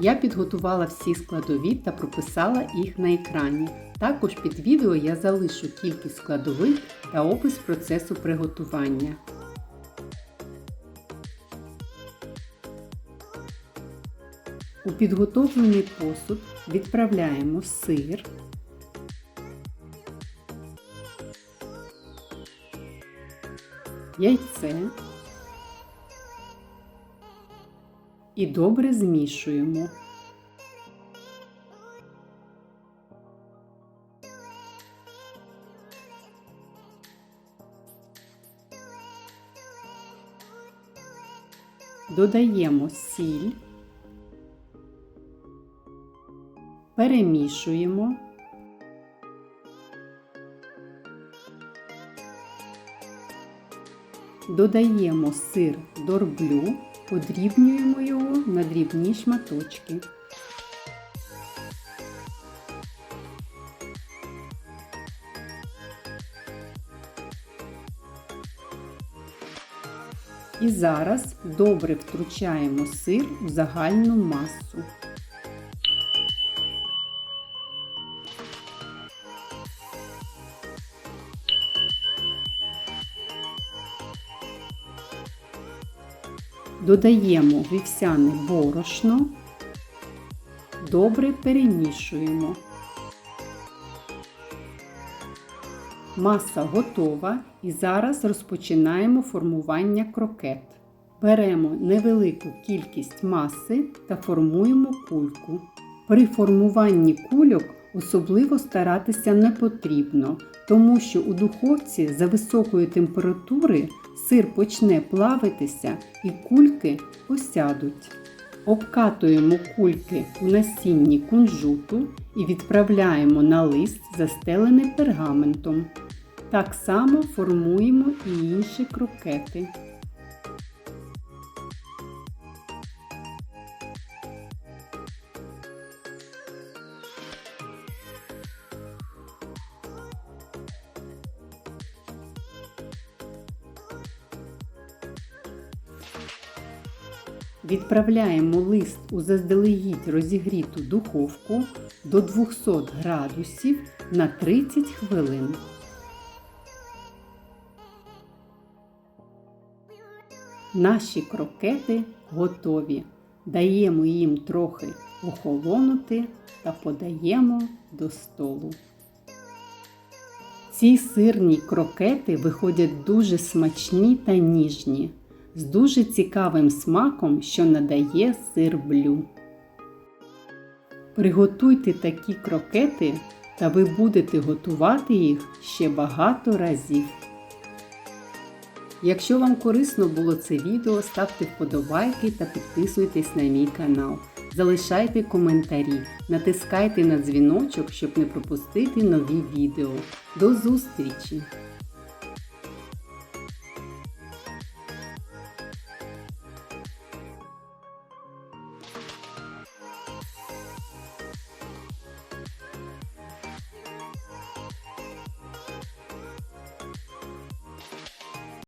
Я підготувала всі складові та прописала їх на екрані. Також під відео я залишу кількість складових та опис процесу приготування. У підготовлений посуд відправляємо сир, яйце і добре змішуємо. Додаємо сіль, перемішуємо. Додаємо сир дорблю, подрібнюємо його на дрібні шматочки. І зараз добре втручаємо сир у загальну масу. Додаємо вівсяне борошно, добре перемішуємо. Маса готова і зараз розпочинаємо формування крокет. Беремо невелику кількість маси та формуємо кульку. При формуванні кульок особливо старатися не потрібно, тому що у духовці за високої температури сир почне плавитися і кульки осядуть. Обкатуємо кульки у насінні кунжуту і відправляємо на лист, застелений пергаментом. Так само формуємо і інші крокети. Відправляємо лист у заздалегідь розігріту духовку до 200 градусів на 30 хвилин. Наші крокети готові. Даємо їм трохи охолонути та подаємо до столу. Ці сирні крокети виходять дуже смачні та ніжні, з дуже цікавим смаком, що надає сир блю. Приготуйте такі крокети, та ви будете готувати їх ще багато разів. Якщо вам корисно було це відео, ставте вподобайки та підписуйтесь на мій канал. Залишайте коментарі, натискайте на дзвіночок, щоб не пропустити нові відео. До зустрічі!